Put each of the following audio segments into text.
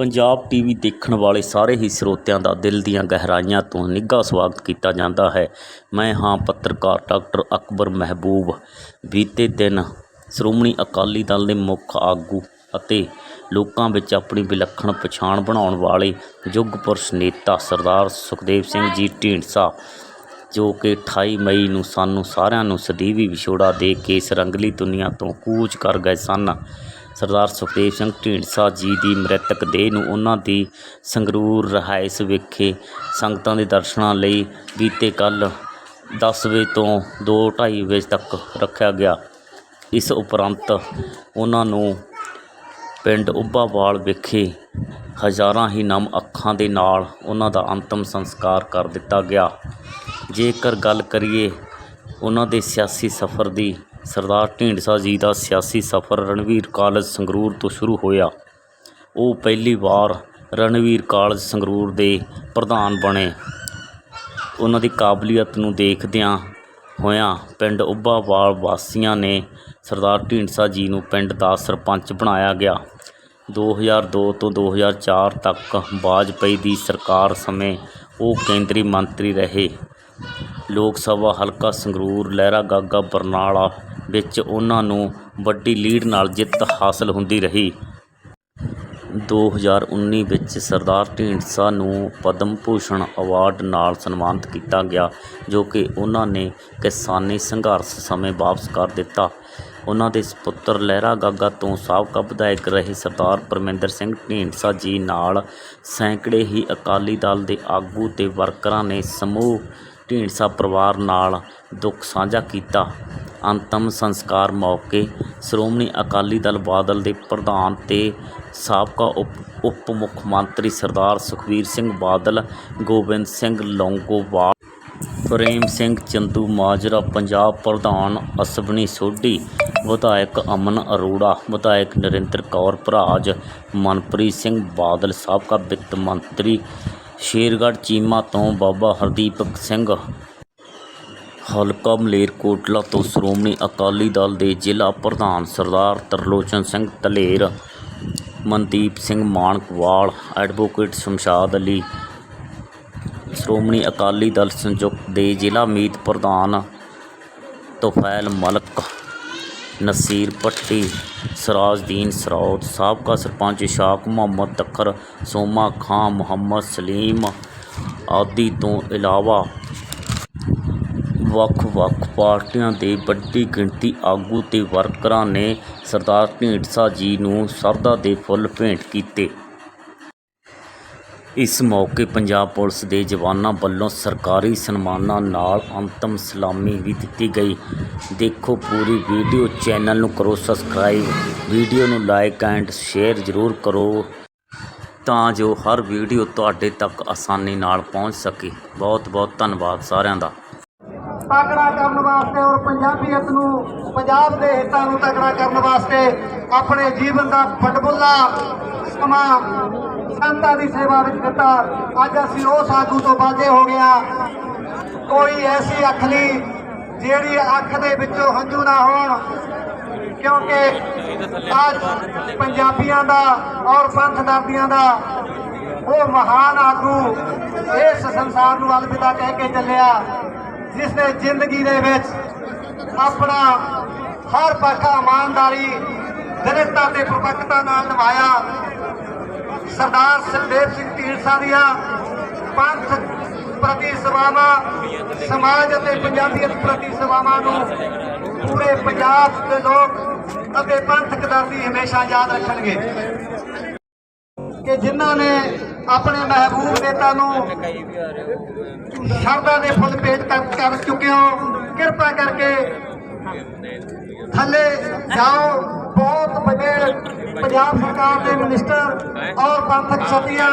Punjab TV ਦੇਖਣ ਵਾਲੇ ਸਾਰੇ ਹੀ ਸਰੋਤਿਆਂ ਦਾ ਦਿਲ ਦੀਆਂ ਗਹਿਰਾਈਆਂ ਤੋਂ ਨਿੱਘਾ ਸਵਾਗਤ ਕੀਤਾ ਜਾਂਦਾ ਹੈ। ਮੈਂ ਹਾਂ ਪੱਤਰਕਾਰ ਡਾਕਟਰ ਅਕਬਰ ਮਹਿਬੂਬ। ਬੀਤੇ ਦਿਨ ਸ਼੍ਰੋਮਣੀ ਅਕਾਲੀ ਦਲ ਦੇ ਮੁੱਖ ਆਗੂ ਅਤੇ ਲੋਕਾਂ ਵਿੱਚ ਆਪਣੀ ਵਿਲੱਖਣ ਪਛਾਣ ਬਣਾਉਣ ਵਾਲੇ ਯੁੱਗ ਪੁਰਸ਼ ਨੇਤਾ ਸਰਦਾਰ ਸੁਖਦੇਵ ਸਿੰਘ ਜੀ ਢੀਂਡਸਾ, ਜੋ ਕਿ 28 ਮਈ ਨੂੰ ਸਾਨੂੰ ਸਾਰਿਆਂ ਨੂੰ ਸਦੀਵੀ ਵਿਛੋੜਾ ਦੇ ਕੇ ਇਸ ਰੰਗਲੀ ਦੁਨੀਆ ਤੋਂ ਕੂਚ ਕਰ ਗਏ ਸਨ। ਸਰਦਾਰ ਸੁਖਦੇਵ ਸਿੰਘ ਢੀਂਡਸਾ ਜੀ ਦੀ ਮ੍ਰਿਤਕ ਦੇਹ ਨੂੰ ਉਹਨਾਂ ਦੀ ਸੰਗਰੂਰ ਰਿਹਾਇਸ਼ ਵਿਖੇ ਸੰਗਤਾਂ ਦੇ ਦਰਸ਼ਨਾਂ ਲਈ ਬੀਤੇ ਕੱਲ੍ਹ 10 ਵਜੇ ਤੋਂ 2:30 ਵਜੇ ਤੱਕ ਰੱਖਿਆ ਗਿਆ। ਇਸ ਉਪਰੰਤ ਉਹਨਾਂ ਨੂੰ ਪਿੰਡ ਉੱਭਾਵਾਲ ਵਿਖੇ ਹਜ਼ਾਰਾਂ ਹੀ ਨਮ ਅੱਖਾਂ ਦੇ ਨਾਲ ਉਹਨਾਂ ਦਾ ਅੰਤਮ ਸੰਸਕਾਰ ਕਰ ਦਿੱਤਾ ਗਿਆ। ਜੇਕਰ ਗੱਲ ਕਰੀਏ ਉਹਨਾਂ ਦੇ ਸਿਆਸੀ ਸਫ਼ਰ ਦੀ ਸਰਦਾਰ ਢੀਂਡਸਾ ਜੀ ਦਾ ਸਿਆਸੀ ਸਫ਼ਰ ਰਣਵੀਰ ਕਾਲਜ ਸੰਗਰੂਰ ਤੋਂ ਸ਼ੁਰੂ ਹੋਇਆ। ਉਹ ਪਹਿਲੀ ਵਾਰ ਰਣਵੀਰ ਕਾਲਜ ਸੰਗਰੂਰ ਦੇ ਪ੍ਰਧਾਨ ਬਣੇ। ਉਹਨਾਂ ਦੀ ਕਾਬਲੀਅਤ ਨੂੰ ਦੇਖਦਿਆਂ ਹੋਇਆਂ ਪਿੰਡ ਉੱਭਾਵਾਲ ਵਾਸੀਆਂ ਨੇ ਸਰਦਾਰ ਢੀਂਡਸਾ ਜੀ ਨੂੰ ਪਿੰਡ ਦਾ ਸਰਪੰਚ ਬਣਾਇਆ ਗਿਆ। 2002 ਤੋਂ 2004 ਤੱਕ ਵਾਜਪਈ ਦੀ ਸਰਕਾਰ ਸਮੇਂ ਉਹ ਕੇਂਦਰੀ ਮੰਤਰੀ ਰਹੇ। ਲੋਕ ਸਭਾ ਹਲਕਾ ਸੰਗਰੂਰ ਲਹਿਰਾ ਗਾਗਾ ਬਰਨਾਲਾ ਵਿੱਚ ਉਹਨਾਂ ਨੂੰ ਵੱਡੀ ਲੀਡ ਨਾਲ ਜਿੱਤ ਹਾਸਲ ਹੁੰਦੀ ਰਹੀ। 2019 ਵਿੱਚ ਸਰਦਾਰ ਢੀਂਡਸਾ ਨੂੰ ਪਦਮ ਭੂਸ਼ਣ ਅਵਾਰਡ ਨਾਲ ਸਨਮਾਨਿਤ ਕੀਤਾ ਗਿਆ, ਜੋ ਕਿ ਉਹਨਾਂ ਨੇ ਕਿਸਾਨੀ ਸੰਘਰਸ਼ ਸਮੇਂ ਵਾਪਸ ਕਰ ਦਿੱਤਾ। ਉਹਨਾਂ ਦੇ ਸੁਪੁੱਤਰ ਲਹਿਰਾ ਗਾਗਾ ਤੋਂ ਸਾਬਕਾ ਵਿਧਾਇਕ ਰਹੇ ਸਰਦਾਰ ਪਰਮਿੰਦਰ ਸਿੰਘ ਢੀਂਡਸਾ ਜੀ ਨਾਲ ਸੈਂਕੜੇ ਹੀ ਅਕਾਲੀ ਦਲ ਦੇ ਆਗੂ ਤੇ ਵਰਕਰਾਂ ਨੇ ਸਮੂਹ ਢੀਂਡਸਾ ਪਰਿਵਾਰ ਨਾਲ ਦੁੱਖ ਸਾਂਝਾ ਕੀਤਾ। ਅੰਤਮ ਸੰਸਕਾਰ ਮੌਕੇ ਸ਼੍ਰੋਮਣੀ ਅਕਾਲੀ ਦਲ ਬਾਦਲ ਦੇ ਪ੍ਰਧਾਨ ਤੇ ਸਾਬਕਾ ਉਪ ਉਪ ਮੁੱਖ ਮੰਤਰੀ ਸਰਦਾਰ ਸੁਖਬੀਰ ਸਿੰਘ ਬਾਦਲ, ਗੋਬਿੰਦ ਸਿੰਘ ਲੌਂਗੋਵਾਲ, ਪ੍ਰੇਮ ਸਿੰਘ ਚੰਦੂ ਮਾਜਰਾ, ਪੰਜਾਬ ਪ੍ਰਧਾਨ ਅਸਵਨੀ ਸੋਢੀ, ਵਿਧਾਇਕ ਅਮਨ ਅਰੋੜਾ, ਵਿਧਾਇਕ ਨਰਿੰਦਰ ਕੌਰ ਭਰਾਜ, ਮਨਪ੍ਰੀਤ ਸਿੰਘ ਬਾਦਲ, ਸਾਬਕਾ ਵਿੱਤ ਮੰਤਰੀ ਸ਼ੇਰਗੜ੍ਹ ਚੀਮਾ ਤੋਂ ਬਾਬਾ ਹਰਦੀਪ ਸਿੰਘ ਹਲਕਾ ਮਲੇਰਕੋਟਲਾ ਤੋਂ ਸ਼੍ਰੋਮਣੀ ਅਕਾਲੀ ਦਲ ਦੇ ਜ਼ਿਲ੍ਹਾ ਪ੍ਰਧਾਨ ਸਰਦਾਰ ਤਰਲੋਚਨ ਸਿੰਘ ਧਲੇਰ, ਮਨਦੀਪ ਸਿੰਘ ਮਾਨਕਵਾਲ, ਐਡਵੋਕੇਟ ਸ਼ਮਸ਼ਾਦ ਅਲੀ, ਸ਼੍ਰੋਮਣੀ ਅਕਾਲੀ ਦਲ ਸੰਯੁਕਤ ਦੇ ਜ਼ਿਲ੍ਹਾ ਮੀਤ ਪ੍ਰਧਾਨ ਤੋਫੈਲ ਮਲਕ, ਨਸੀਰ ਪੱਟੀ ਸਰਾਜਦੀਨ ਸਰੌਦ ਸਾਬਕਾ ਸਰਪੰਚ ਇਸ਼ਾਕ ਮੁਹੰਮਦ ਤਖਰ, ਸੋਮਾ ਖਾਂ ਮੁਹੰਮਦ ਸਲੀਮ ਆਦਿ ਤੋਂ ਇਲਾਵਾ ਵੱਖ-ਵੱਖ ਪਾਰਟੀਆਂ ਦੇ ਵੱਡੀ ਗਿਣਤੀ ਆਗੂ ਤੇ ਵਰਕਰਾਂ ਨੇ ਸਰਦਾਰ ਢੀਂਡਸਾ ਜੀ ਨੂੰ ਸ਼ਰਧਾ ਦੇ ਫੁੱਲ ਭੇਂਟ ਕੀਤੇ। ਇਸ ਮੌਕੇ ਪੰਜਾਬ ਪੁਲਿਸ ਦੇ ਜਵਾਨਾਂ ਵੱਲੋਂ ਸਰਕਾਰੀ ਸਨਮਾਨਾਂ ਨਾਲ ਅੰਤਮ ਸਲਾਮੀ ਵੀ ਦਿੱਤੀ ਗਈ। ਦੇਖੋ ਪੂਰੀ ਵੀਡੀਓ ਚੈਨਲ ਨੂੰ ਕਰੋ ਸਬਸਕ੍ਰਾਈਬ, ਵੀਡੀਓ ਨੂੰ ਲਾਈਕ ਐਂਡ ਸ਼ੇਅਰ ਜ਼ਰੂਰ ਕਰੋ ਤਾਂ ਜੋ ਹਰ ਵੀਡੀਓ ਤੁਹਾਡੇ ਤੱਕ ਆਸਾਨੀ ਨਾਲ ਪਹੁੰਚ ਸਕੇ। ਬਹੁਤ ਬਹੁਤ ਧੰਨਵਾਦ ਸਾਰਿਆਂ ਦਾ। ਤਕੜਾ ਕਰਨ ਵਾਸਤੇ ਔਰ ਪੰਜਾਬੀਅਤ ਨੂੰ ਪੰਜਾਬ ਦੇ ਹਿੱਤਾਂ ਨੂੰ ਤਕੜਾ ਕਰਨ ਵਾਸਤੇ ਆਪਣੇ ਜੀਵਨ ਦਾ ਫਟਬੁੱਲਾ ਸਮਾਂ ਸੰਤਾਂ ਦੀ ਸੇਵਾ ਵਿੱਚ ਦਿੱਤਾ। ਅੱਜ ਅਸੀਂ ਉਸ ਆਗੂ ਤੋਂ ਬਾਝੇ ਹੋ ਗਿਆ ਕੋਈ ਐਸੀ ਅੱਖ ਨਹੀਂ ਜਿਹੜੀ ਅੱਖ ਦੇ ਵਿੱਚੋਂ ਹੰਝੂ ਨਾ ਹੋਣ, ਕਿਉਂਕਿ ਅੱਜ ਪੰਜਾਬੀਆਂ ਦਾ ਔਰ ਪੰਥ ਦਰਦੀਆਂ ਦਾ ਉਹ ਮਹਾਨ ਆਗੂ ਇਸ ਸੰਸਾਰ ਨੂੰ ਅਲਵਿਦਾ ਕਹਿ ਕੇ ਚੱਲਿਆ। ਜਿਸ ਨੇ ਜ਼ਿੰਦਗੀ ਦੇ ਵਿੱਚ ਆਪਣਾ ਹਰ ਪੱਖ ਇਮਾਨਦਾਰੀ, ਦ੍ਰਿੜਤਾ ਤੇ ਪ੍ਰਪੱਕਤਾ ਨਾਲ ਨਿਭਾਇਆ। ਸਰਦਾਰ ਸੁਖਦੇਵ ਸਿੰਘ ਢੀਂਡਸਾ ਦੀਆਂ ਪੰਥ ਪ੍ਰਤੀ ਸੇਵਾਵਾਂ, ਸਮਾਜ ਅਤੇ ਪੰਜਾਬੀਅਤ ਪ੍ਰਤੀ ਸੇਵਾਵਾਂ ਨੂੰ ਪੂਰੇ ਪੰਜਾਬ ਦੇ ਲੋਕ ਅਤੇ ਪੰਥਕ ਦਰਦੀ ਹਮੇਸ਼ਾ ਯਾਦ ਰੱਖਣਗੇ। ਕਿ ਜਿਨ੍ਹਾਂ ਨੇ ਆਪਣੇ ਮਹਿਬੂਬ ਨੇਤਾ ਨੂੰ ਸ਼ਰਧਾ ਦੇ ਫੁੱਲ ਭੇਟ ਕਰ ਚੁੱਕੇ ਹੋ। ਕਿਰਪਾ ਕਰਕੇ ਥੱਲੇ ਜਾਓ। ਬਹੁਤ ਵੱਡੇ ਪੰਜਾਬ ਸਰਕਾਰ ਦੇ ਮਿਨਿਸਟਰ ਔਰ ਪੰਥਕ ਸਤੀਆਂ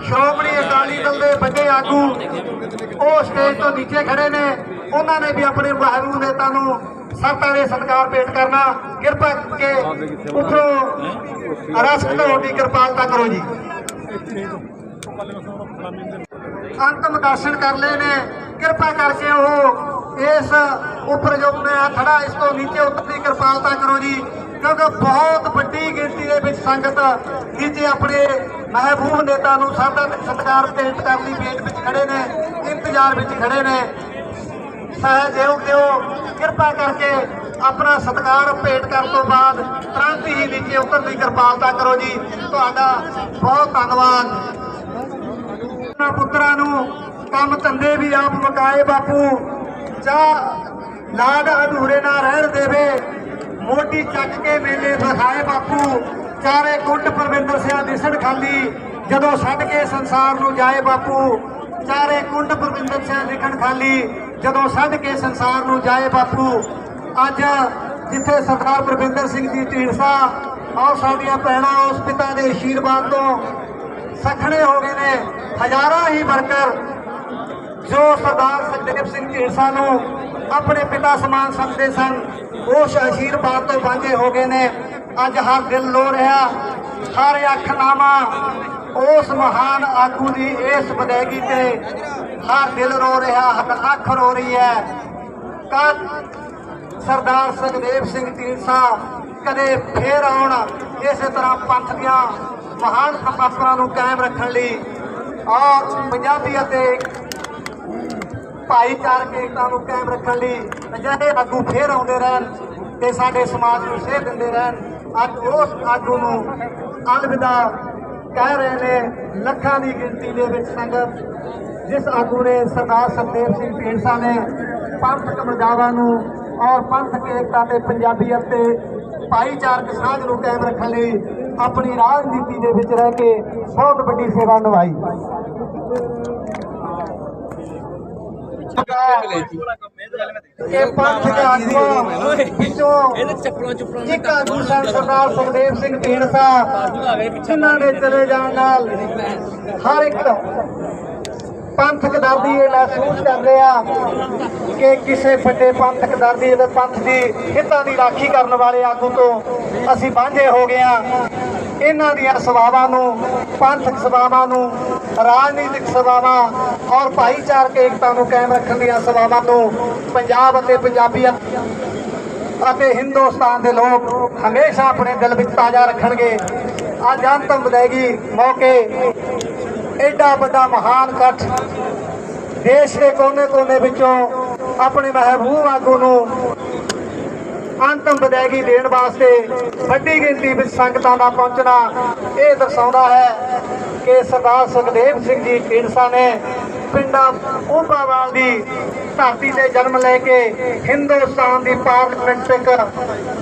ਸ਼੍ਰੋਮਣੀ ਅਕਾਲੀ ਦਲ ਦੇ ਵੱਡੇ ਆਗੂ, ਉਹ ਸਟੇਜ ਤੋਂ ਨੀਚੇ ਖੜੇ ਨੇ। ਉਹਨਾਂ ਨੇ ਵੀ ਆਪਣੇ ਮਹਿਬੂਬ ਨੇਤਾ ਨੂੰ ਸਰਤਾ ਦੇ ਸਤਿਕਾਰ ਭੇਟ ਕਰਨਾ। ਕਿਰਪਾ ਕਰਕੇ ਉੱਪਰੋਂ ਰਸਕ ਤੁਹਾਡੀ ਕਿਰਪਾਲਤਾ ਕਰੋ ਜੀ। ਅੰਤਮ ਦਰਸ਼ਨ ਕਰ ਲਏ ਨੇ। ਕਿਰਪਾ ਕਰਕੇ ਉਹ ਇਸ ਉੱਪਰ ਜੋ ਮੈਂ ਖੜਾ, ਇਸ ਤੋਂ ਨੀਚੇ ਉਤਰਦੀ ਕਿਰਪਾਲਤਾ ਕਰੋ ਜੀ। ਕਿਉਂਕਿ ਬਹੁਤ ਵੱਡੀ ਗਿਣਤੀ ਦੇ ਵਿੱਚ ਸੰਗਤ ਨੀਚੇ ਆਪਣੇ ਮਹਿਬੂਬ ਨੇਤਾ ਨੂੰ ਸਾਡਾ ਸਤਿਕਾਰ ਭੇਟ ਕਰਨ ਲਈ ਵੇਟ ਵਿੱਚ ਖੜੇ ਨੇ, ਇੰਤਜ਼ਾਰ ਵਿੱਚ ਖੜੇ ਨੇ। ਸਹਿਯੋਗ ਦਿਓ ਕਿਰਪਾ ਕਰਕੇ ਆਪਣਾ ਸਤਿਕਾਰ ਭੇਟ ਕਰਨ ਤੋਂ ਬਾਅਦ ਤੁਰੰਤ ਹੀ ਨੀਚੇ ਉਤਰਨ ਦੀ ਕਿਰਪਾਲਤਾ ਕਰੋ ਜੀ। ਤੁਹਾਡਾ ਬਹੁਤ ਧੰਨਵਾਦ। ਉਹਨਾਂ ਪੁੱਤਰਾਂ ਨੂੰ ਕੰਮ ਧੰਦੇ ਵੀ ਆਪ ਮਕਾਏ ਬਾਪੂ। ਚਾਹ ਲਾਡ ਅਧੂਰੇ ਨਾ ਰਹਿਣ ਦੇਵੇ। ਮੋਢੀ ਚੱਕ ਕੇ ਮੇਲੇ ਵਿਖਾਏ ਬਾਪੂ। ਚਾਰੇ ਕੁੰਡ ਪਰਵਿੰਦਰ ਸਿਆ ਦਿਸਣ ਖਾਲੀ। ਜਦੋਂ ਛੱਡ ਕੇ ਸੰਸਾਰ ਨੂੰ ਜਾਏ ਬਾਪੂ, ਚਾਰੇ ਕੁੰਡ ਪਰਵਿੰਦਰ ਸਿਆ ਦਿਖਣ ਖਾਲੀ। ਜਦੋਂ ਛੱਡ ਕੇ ਸੰਸਾਰ ਨੂੰ ਜਾਏ ਬਾਪੂ, ਅੱਜ ਜਿੱਥੇ ਸਰਦਾਰ ਪ੍ਰਵਿੰਦਰ ਸਿੰਘ ਜੀ ਢੀਂਡਸਾ ਔਰ ਸਾਡੀਆਂ ਭੈਣਾਂ ਉਸ ਪਿਤਾ ਦੇ ਆਸ਼ੀਰਵਾਦ ਤੋਂ ਸਖਣੇ ਹੋ ਗਏ ਨੇ, ਹਜ਼ਾਰਾਂ ਹੀ ਵਰਕਰ ਜੋ ਸਰਦਾਰ ਸੁਖਦੇਵ ਸਿੰਘ ਢੀਂਡਸਾ ਨੂੰ ਆਪਣੇ ਪਿਤਾ ਸਮਾਨ ਸਮਝਦੇ ਸਨ, ਉਸ ਆਸ਼ੀਰਵਾਦ ਤੋਂ ਵਾਂਝੇ ਹੋ ਗਏ ਨੇ। ਅੱਜ ਹਰ ਦਿਲ ਲੋ ਰਿਹਾ, ਹਰ ਅੱਖ ਨਾਮਾ ਉਸ ਮਹਾਨ ਆਗੂ ਦੀ ਇਸ ਬਦੈਗੀ ਤੇ ਹਰ ਦਿਲ ਰੋ ਰਿਹਾ ਹਰ ਅੱਖ ਰੋ ਰਹੀ ਹੈ। ਕੱਲ ਸਰਦਾਰ ਸੁਖਦੇਵ ਸਿੰਘ ਢੀਂਡਸਾ ਕਦੇ ਫੇਰ ਆਉਣ, ਇਸੇ ਤਰ੍ਹਾਂ ਪੰਥ ਦੀਆਂ ਮਹਾਨ ਪਰੰਪਰਾਵਾਂ ਨੂੰ ਕਾਇਮ ਰੱਖਣ ਲਈ ਔਰ ਪੰਜਾਬੀ ਅਤੇ ਭਾਈਚਾਰਕ ਏਕਤਾ ਨੂੰ ਕਾਇਮ ਰੱਖਣ ਲਈ ਅਜਿਹੇ ਆਗੂ ਫੇਰ ਆਉਂਦੇ ਰਹਿਣ ਤੇ ਸਾਡੇ ਸਮਾਜ ਨੂੰ ਸੇਧ ਦਿੰਦੇ ਰਹਿਣ। ਅੱਜ ਉਸ ਆਗੂ ਨੂੰ ਅਲਵਿਦਾ ਕਹਿ ਰਹੇ ਨੇ, ਲੱਖਾਂ ਦੀ ਗਿਣਤੀ ਦੇ ਵਿੱਚ ਸੰਗਤ, ਜਿਸ ਆਗੂ ਨੇ ਸਰਦਾਰ ਸੁਖਦੇਵ ਸਿੰਘ ਢੀਂਡਸਾ ਨੇ ਪੰਥਕ ਮਰਜ਼ਾਵਾਂ ਨੂੰ ਔਰ ਪੰਥਕ ਏਕਤਾ ਤੇ ਪੰਜਾਬੀਅਤ ਤੇ ਭਾਈਚਾਰਕ ਸਾਂਝ ਨੂੰ ਕਾਇਮ ਰੱਖਣ ਲਈ ਆਪਣੀ ਰਾਜਨੀਤੀ ਦੇ ਵਿੱਚ ਰਹਿ ਕੇ ਬਹੁਤ ਵੱਡੀ ਸੇਵਾ ਨਿਭਾਈ। ਇਹ ਪੰਥ ਦੇ ਆਗੂਆਂ ਵਿੱਚੋਂ ਇੱਕ ਆਗੂ ਸਨ ਸਰਦਾਰ ਸੁਖਦੇਵ ਸਿੰਘ ਢੀਂਡਸਾ ਜਿਨ੍ਹਾਂ ਦੇ ਚਲੇ ਜਾਣ ਨਾਲ ਹਰ ਇੱਕ ਪੰਥਕ ਦਰਦੀ ਇਹ ਮਹਿਸੂਸ ਕਰ ਰਿਹਾ ਕਿ ਕਿਸੇ ਵੱਡੇ ਪੰਥਕ ਦਰਦੀ ਦੇ ਪੰਥ ਦੀ ਹਿੱਤਾਂ ਦੀ ਰਾਖੀ ਕਰਨ ਵਾਲੇ ਆਗੂ ਤੋਂ ਅਸੀਂ ਵਾਂਝੇ ਹੋ ਗਏ ਹਾਂ। ਇਹਨਾਂ ਦੀਆਂ ਸਭਾਵਾਂ ਨੂੰ ਪੰਥਕ ਸਭਾਵਾਂ ਨੂੰ ਰਾਜਨੀਤਿਕ ਸਭਾਵਾਂ ਔਰ ਭਾਈਚਾਰਕ ਏਕਤਾ ਨੂੰ ਕਾਇਮ ਰੱਖਣ ਦੀਆਂ ਸਭਾਵਾਂ ਨੂੰ ਪੰਜਾਬ ਅਤੇ ਪੰਜਾਬੀਅਤ ਅਤੇ ਹਿੰਦੁਸਤਾਨ ਦੇ ਲੋਕ ਹਮੇਸ਼ਾ ਆਪਣੇ ਦਿਲ ਵਿੱਚ ਤਾਜ਼ਾ ਰੱਖਣਗੇ। ਅੱਜ ਅੰਤਮ ਵਿਦਾਇਗੀ ਮੌਕੇ ਐਡਾ ਵੱਡਾ ਮਹਾਨ ਇਕੱਠ ਦੇਸ਼ ਦੇ ਕੋਨੇ-ਕੋਨੇ ਵਿੱਚੋਂ ਆਪਣੇ ਮਹਿਬੂਬ ਆਗੂ ਨੂੰ ਅੰਤਮ ਵਿਦਾਇਗੀ ਦੇਣ ਵਾਸਤੇ ਵੱਡੀ ਗਿਣਤੀ ਵਿੱਚ ਸੰਗਤਾਂ ਦਾ ਪਹੁੰਚਣਾ ਇਹ ਦਰਸਾਉਂਦਾ ਹੈ ਕਿ ਸਰਦਾਰ ਸੁਖਦੇਵ ਸਿੰਘ ਜੀ ਢੀਂਡਸਾ ਨੇ ਪਿੰਡਾਂ ਓਬਾਵਾਲ ਦੀ ਧਰਤੀ ਤੇ ਜਨਮ ਲੈ ਕੇ ਹਿੰਦੁਸਤਾਨ ਦੀ ਪਾਰਲੀਮੈਂਟਿਕ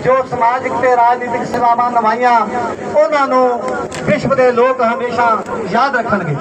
ਜੋ ਸਮਾਜਿਕ ਤੇ ਰਾਜਨੀਤਿਕ ਸੇਵਾਵਾਂ ਨਿਭਾਈਆਂ, ਉਹਨਾਂ ਨੂੰ ਵਿਸ਼ਵ ਦੇ ਲੋਕ ਹਮੇਸ਼ਾ ਯਾਦ ਰੱਖਣਗੇ।